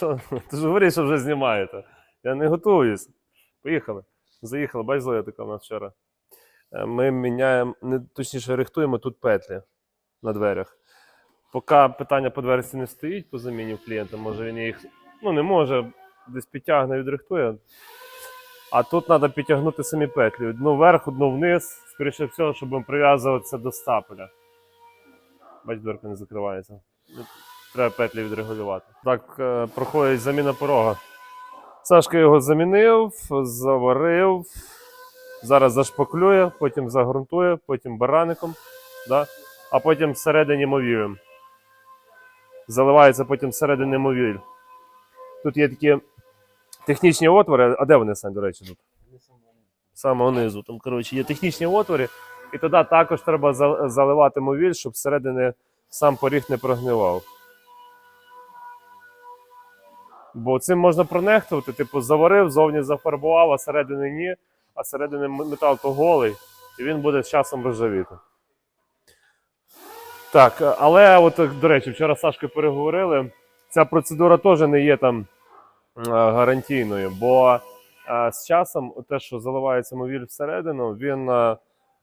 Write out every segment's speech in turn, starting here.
що? Ти ж говориш, що вже знімаєте. Я не готуюсь. Поїхали. Заїхали, бач, зоя така в нас вчора. Е, Ми міняємо, точніше, рихтуємо тут петлі на дверях. Поки питання по дверці не стоїть по заміні в клієнта, може він їх ну, не може, десь підтягне, відрихтує. А тут треба підтягнути самі петлі. Одну вверх, одну вниз, скоріше всього, щоб прив'язуватися до стапеля. Бач, дверка не закривається. Треба петлі відрегулювати. Так е, проходить заміна порога. Сашка його замінив, заварив, зараз зашпаклює, потім загрунтує, потім бараником, да? а потім всередині мовілем. Заливається потім всередині мовіль. Тут є такі технічні отвори. А де вони, Сань, до речі, тут? Самого низу. Там, коротше, є технічні отвори, і туди також треба заливати мовіль, щоб всередині сам поріг не прогнивав. Бо цим можна пронехтувати, типу, заварив, зовні зафарбував, а середини ні, а середини метал то голий, і він буде з часом ржавіти. Так, е, але от, е, до речі, вчора з Сашкою переговорили. Ця процедура теж не є там е, гарантійною, бо з часом те, що заливається мовіль всередину, він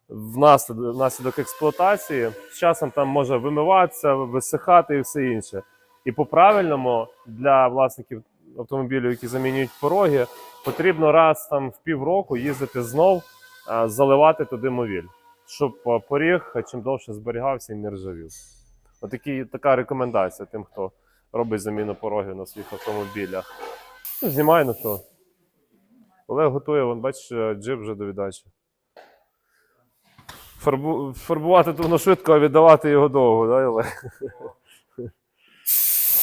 внаслідок, внаслідок експлуатації з часом там може вимиватися, висихати і все інше. І по-правильному для власників автомобілів, які замінюють пороги, потрібно раз там в півроку їздити знов, заливати туди мовіль, щоб поріг чим довше зберігався і не ржавів. Отакі, така рекомендація тим, хто робить заміну порогів на своїх автомобілях. Ну, на що. Олег готує, вон, бачиш, е, джип вже до віддачі. Фарбу... Фарбувати то воно швидко, а віддавати його довго, да, Олег?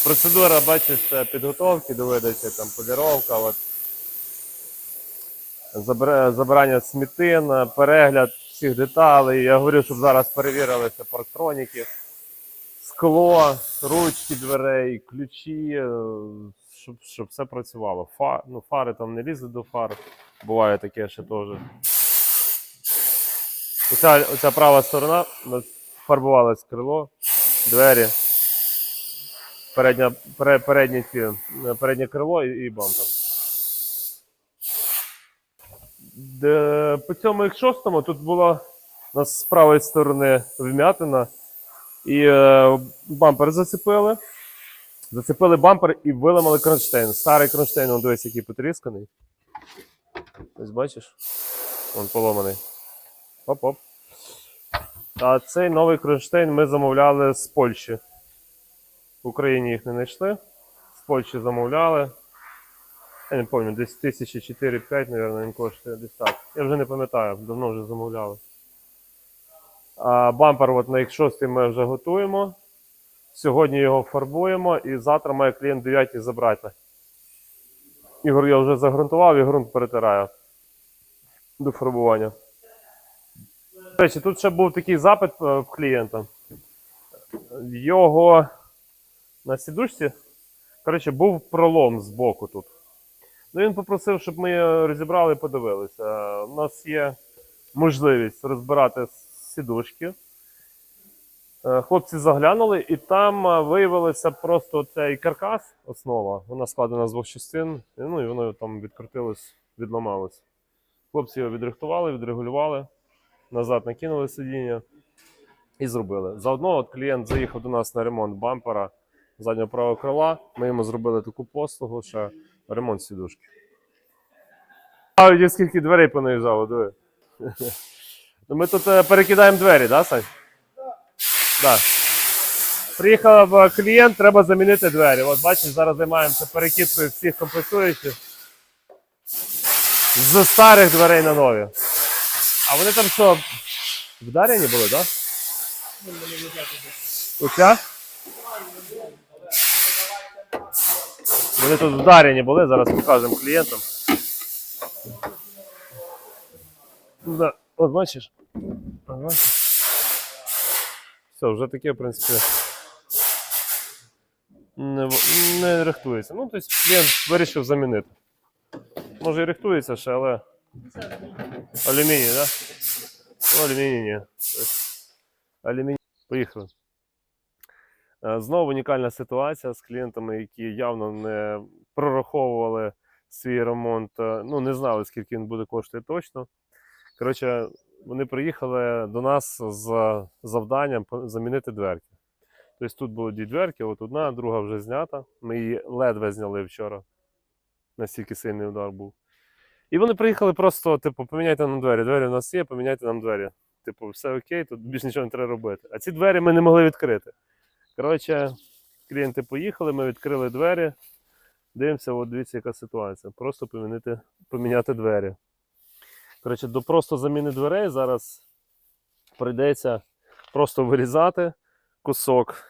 Процедура, бачиш, е, підготовки до видачі, там поліровка, от. Забирання смітин, е, перегляд всіх деталей. Я говорю, щоб зараз перевірилися парктроніки, скло, ручки дверей, ключі, е, щоб, щоб все працювало. Фа, ну, фари там не лізуть до фар, буває таке ще теж. Оця, оця права сторона фарбувалось крило, двері передня, пере, переднє, ці, е, переднє крило і, і бампер. Де, по цьому X6 тут була у нас з правої сторони вм'ятина, і е, бампер зацепили. Зацепили бампер і виламали кронштейн. Старий кронштейн, он дивись, який потрісканий. Ось бачиш? Він поломаний. Оп-оп. А цей новий кронштейн ми замовляли з Польщі. В Україні їх не знайшли. З Польщі замовляли. Я не пам'ятаю, десь тисячі 4-5, мабуть, він коштує десь так. Я вже не пам'ятаю, давно вже замовляли. А бампер от на X6 ми вже готуємо. Сьогодні його фарбуємо і завтра має клієнт 9 забрати. Ігор я вже загрунтував і ґрунт перетираю до фарбування. До речі, тут ще був такий запит е, в клієнта. Його на сідушці, коротше, був пролом з боку тут. Ну, він попросив, щоб ми розібрали і подивилися. У нас є можливість розбирати сідушки. Е, Хлопці заглянули, і там е, виявилося просто цей каркас, основа. Вона складена з двох частин, ну і воно там відкрутилось, відламалось. Хлопці його відрихтували, відрегулювали, назад накинули сидіння і зробили. Заодно от клієнт заїхав до нас на ремонт бампера заднього правого крила. Ми йому зробили таку послугу, ще ремонт сідушки. А скільки дверей понаїжджало, диви. Ну, Ми тут е, перекидаємо двері, да, Сань? Да. Приїхав е, клієнт, треба замінити двері. От бачиш, зараз займаємося перекидкою всіх комплектуючих з старих дверей на нові. А вони там що, вдарені були, так? Да? Оця? Вони тут вдарені були, зараз покажемо клієнтам. От бачиш? Все, вже таке, в принципі. Не, не рихтується. Ну, тобто клієнт вирішив замінити. Може і рихтується ще, але. Алюміній, так? Да? Ну, алюміній ні. Тобто, Алюміній. Поїхали. Е, Знову унікальна ситуація з клієнтами, які явно не прораховували свій ремонт, е, ну не знали, скільки він буде коштувати точно. Коротше, вони приїхали до нас з завданням замінити дверки. Тобто тут було дві дверки, от одна, друга вже знята. Ми її ледве зняли вчора. Настільки сильний удар був. І вони приїхали просто, типу, поміняйте нам двері. Двері у нас є, поміняйте нам двері. Типу, все окей, тут більше нічого не треба робити. А ці двері ми не могли відкрити. Коротше, клієнти поїхали, ми відкрили двері. Дивимося, от дивіться, яка ситуація. Просто помінити, поміняти двері. Коротше, до просто заміни дверей зараз прийдеться просто вирізати кусок,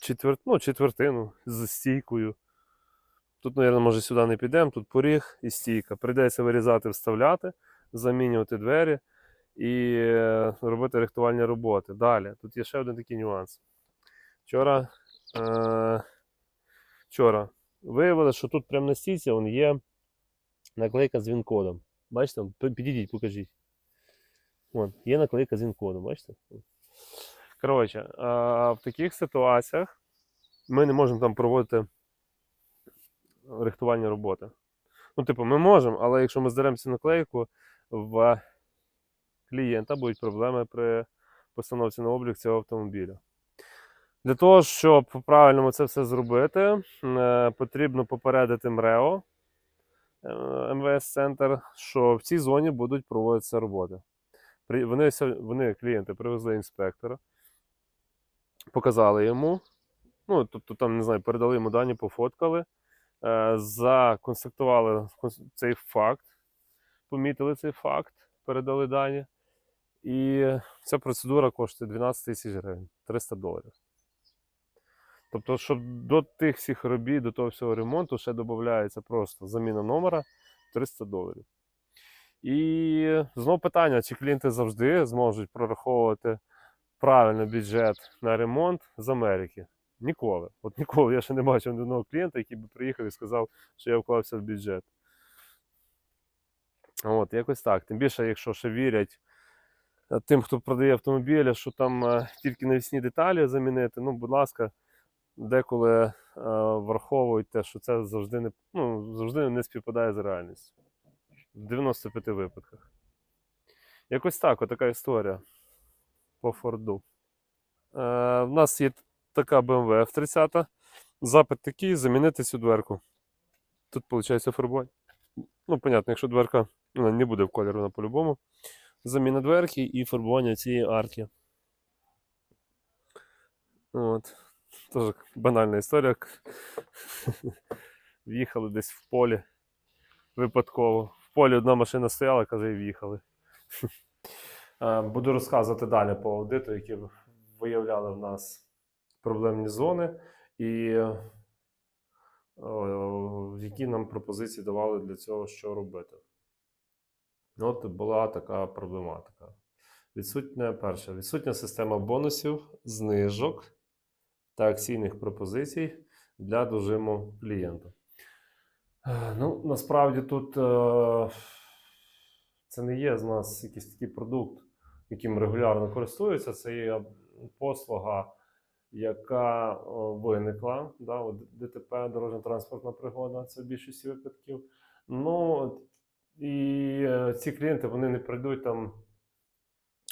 четвер... ну, четвертину з стійкою. Тут, мабуть, може сюди не підемо, тут поріг і стійка. Прийдеться вирізати, вставляти, замінювати двері і е, робити рихтувальні роботи. Далі, тут є ще один такий нюанс. Вчора, е, вчора виявили, що тут прямо на стійці вон, є наклейка з він-кодом. Бачите, підійдіть, покажіть. Вон, є наклейка з він-кодом, бачите? Коротше, е, в таких ситуаціях ми не можемо там проводити рихтувальні роботи. Ну, типу, ми можемо, але якщо ми здеремося наклейку, в клієнта будуть проблеми при постановці на облік цього автомобіля. Для того, щоб правильно це все зробити, е, потрібно попередити МРЕО, е, МВС-центр, що в цій зоні будуть проводитися роботи. Вони, вони клієнти привезли інспектора, показали йому. Ну, тобто, там, не знаю, передали йому дані, пофоткали, е, цей факт, помітили цей факт, передали дані. І ця процедура коштує 12 тисяч гривень, 300 доларів. Тобто, щоб до тих всіх робіт, до того всього ремонту ще додається просто заміна номера 300 доларів. І знову питання, чи клієнти завжди зможуть прораховувати правильно бюджет на ремонт з Америки? Ніколи. От ніколи я ще не бачив одного клієнта, який би приїхав і сказав, що я вклався в бюджет. От, якось так. Тим більше, якщо ще вірять е, тим, хто продає автомобілі, що там е, тільки навісні деталі замінити, ну, будь ласка, деколи е, враховують те, що це завжди не, ну, завжди не співпадає з реальністю. В 95 випадках. Якось так, отака історія по Форду. Е, в нас є така BMW F30. Запит такий: замінити цю дверку. Тут, виходить, фарбування. Ну, понятно, якщо дверка вона не буде в кольорі, вона по-любому. Заміна дверки і фарбування цієї арки. От. Теж банальна історія. В'їхали десь в полі. Випадково. В полі одна машина стояла, каже, і в'їхали. Е, Буду розказувати далі по аудиту, які виявляли в нас проблемні зони, і е, які нам пропозиції давали для цього, що робити. От була така проблематика. Відсутня перша, відсутня система бонусів, знижок та акційних пропозицій для дожиму клієнта. Е, Ну, насправді тут е, це не є з нас якийсь такий продукт, яким регулярно користуються. Це є послуга, яка виникла. Да, ДТП, дорожньо-транспортна пригода, це в більшості випадків. Ну, і е, ці клієнти вони не прийдуть там,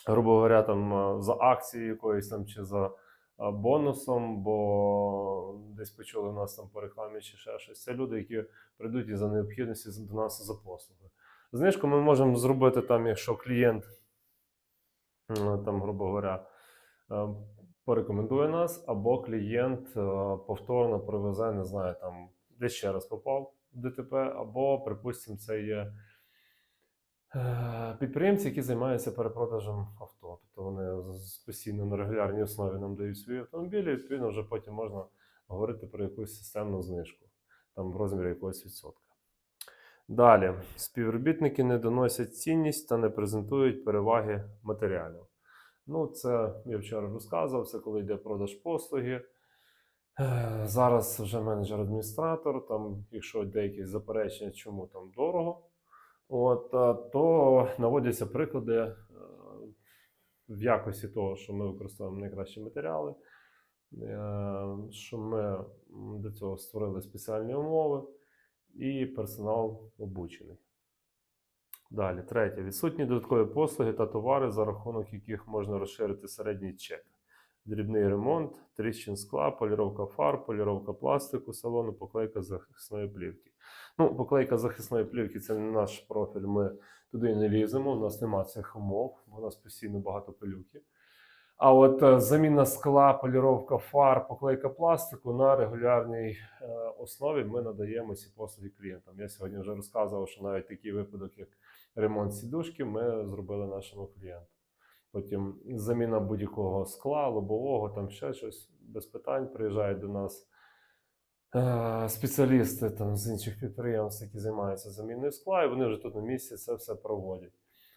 грубо говоря, там е, за акцією якоюсь там чи за бонусом, бо десь почули нас там по рекламі чи ще щось. Це люди, які прийдуть і за необхідності до нас за послуги. Знижку ми можемо зробити там, якщо клієнт, там, грубо говоря, порекомендує нас, або клієнт повторно привезе, не знаю, там десь ще раз попав в ДТП, або, припустимо, це є підприємці, які займаються перепродажем авто. Тобто вони постійно на регулярній основі нам дають свої автомобілі, відповідно вже потім можна говорити про якусь системну знижку, там в розмірі якогось відсотка. Далі, співробітники не доносять цінність та не презентують переваги матеріалів. Ну, це я вчора розказував, це коли йде продаж послуги. Е, Зараз вже менеджер-адміністратор, там, якщо йде якісь заперечення, чому там дорого, от, е, то наводяться приклади е, в якості того, що ми використовуємо найкращі матеріали, е, що ми для цього створили спеціальні умови і персонал обучений. Далі, третє. Відсутні додаткові послуги та товари, за рахунок яких можна розширити середній чек. Дрібний ремонт, тріщин скла, поліровка фар, поліровка пластику салону, поклейка захисної плівки. Ну, поклейка захисної плівки це не наш профіль. Ми туди не ліземо. У нас немає цих умов, бо у нас постійно багато пилюки. А от е, заміна скла, поліровка фар, поклейка пластику на регулярній е, основі ми надаємо ці послуги клієнтам. Я сьогодні вже розказував, що навіть такий випадок, як ремонт сідушки, ми зробили нашому клієнту. Потім заміна будь-якого скла, лобового, там ще щось без питань. Приїжджають до нас е, спеціалісти там, з інших підприємств, які займаються заміною скла, і вони вже тут на місці це все проводять.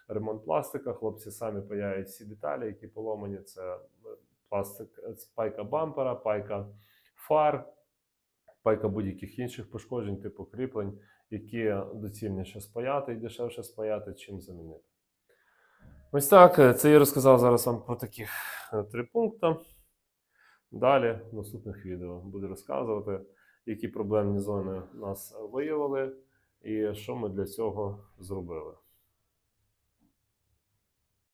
Ремонт пластика, хлопці самі паяють всі деталі, які поломані. Це е, пластик, е, це пайка бампера, пайка фар, пайка будь-яких інших пошкоджень, типу кріплень, які доцільніше спаяти і дешевше спаяти, чим замінити. Ось так, е, це я розказав зараз вам про таких е, три пункти. Далі в наступних відео буду розказувати, які проблемні зони нас виявили і що ми для цього зробили.